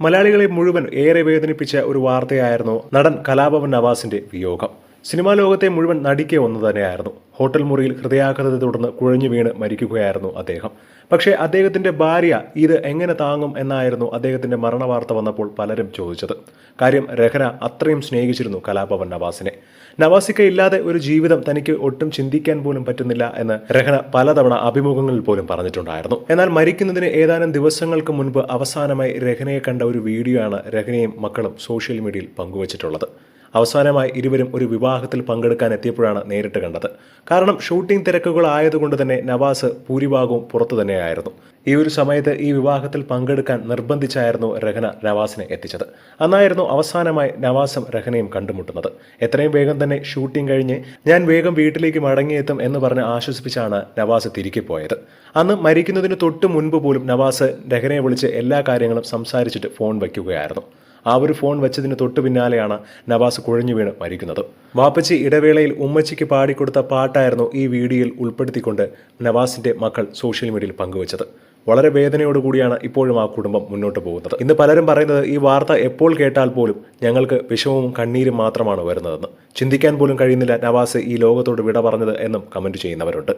മലയാളികളെ മുഴുവൻ ഏറെ വേദനിപ്പിച്ച ഒരു വാർത്തയായിരുന്നു നടൻ കലാഭവൻ നവാസിന്റെ വിയോഗം. സിനിമാ ലോകത്തെ മുഴുവൻ നടിക്കെ ഒന്ന് തന്നെയായിരുന്നു. ഹോട്ടൽ മുറിയിൽ ഹൃദയാഘാതത്തെ തുടർന്ന് കുഴഞ്ഞു വീണ് മരിക്കുകയായിരുന്നു അദ്ദേഹം. പക്ഷേ അദ്ദേഹത്തിന്റെ ഭാര്യ ഇത് എങ്ങനെ താങ്ങും എന്നായിരുന്നു അദ്ദേഹത്തിന്റെ മരണവാർത്ത വന്നപ്പോൾ പലരും ചോദിച്ചത്. കാര്യം രഹന അത്രയും സ്നേഹിച്ചിരുന്നു കലാഭവൻ നവാസിനെ. നവാസിക്ക ഇല്ലാതെ ഒരു ജീവിതം തനിക്ക് ഒട്ടും ചിന്തിക്കാൻ പോലും പറ്റുന്നില്ല എന്ന് രഹന പലതവണ അഭിമുഖങ്ങളിൽ പോലും പറഞ്ഞിട്ടുണ്ടായിരുന്നു. എന്നാൽ മരിക്കുന്നതിന് ഏതാനും ദിവസങ്ങൾക്ക് മുൻപ് അവസാനമായി രഹനയെ കണ്ട ഒരു വീഡിയോ ആണ് രഹനയും മക്കളും സോഷ്യൽ മീഡിയയിൽ പങ്കുവച്ചിട്ടുള്ളത്. അവസാനമായി ഇരുവരും ഒരു വിവാഹത്തിൽ പങ്കെടുക്കാൻ എത്തിയപ്പോഴാണ് നേരിട്ട് കണ്ടത്. കാരണം ഷൂട്ടിംഗ് തിരക്കുകൾ ആയതുകൊണ്ട് തന്നെ നവാസ് ഭൂരിഭാഗവും പുറത്തു തന്നെയായിരുന്നു. ഈ ഒരു സമയത്ത് ഈ വിവാഹത്തിൽ പങ്കെടുക്കാൻ നിർബന്ധിച്ചായിരുന്നു രഹന നവാസിനെ എത്തിച്ചത്. അന്നായിരുന്നു അവസാനമായി നവാസും രഹനയും കണ്ടുമുട്ടുന്നത്. എത്രയും വേഗം തന്നെ ഷൂട്ടിംഗ് കഴിഞ്ഞ് ഞാൻ വേഗം വീട്ടിലേക്ക് മടങ്ങിയെത്തും എന്ന് പറഞ്ഞ് ആശ്വസിപ്പിച്ചാണ് നവാസ് തിരികെ പോയത്. അന്ന് മരിക്കുന്നതിന് തൊട്ട് മുൻപ് പോലും നവാസ് രഹനയെ വിളിച്ച് എല്ലാ കാര്യങ്ങളും സംസാരിച്ചിട്ട് ഫോൺ വയ്ക്കുകയായിരുന്നു. ആ ഒരു ഫോൺ വെച്ചതിന് തൊട്ടു പിന്നാലെയാണ് നവാസ് കുഴഞ്ഞു വീണ് മരിക്കുന്നത്. വാപ്പച്ചി ഇടവേളയിൽ ഉമ്മച്ചിക്ക് പാടിക്കൊടുത്ത പാട്ടായിരുന്നു ഈ വീഡിയോയിൽ ഉൾപ്പെടുത്തിക്കൊണ്ട് നവാസിന്റെ മക്കൾ സോഷ്യൽ മീഡിയയിൽ പങ്കുവച്ചത്. വളരെ വേദനയോടുകൂടിയാണ് ഇപ്പോഴും ആ കുടുംബം മുന്നോട്ട് പോകുന്നത്. ഇന്ന് പലരും പറയുന്നത് ഈ വാർത്ത എപ്പോൾ കേട്ടാൽ പോലും ഞങ്ങൾക്ക് വിഷമവും കണ്ണീരും മാത്രമാണ് വരുന്നതെന്ന്. ചിന്തിക്കാൻ പോലും കഴിയുന്നില്ല നവാസ് ഈ ലോകത്തോട് വിട പറഞ്ഞത് എന്നും കമന്റ് ചെയ്യുന്നവരുണ്ട്.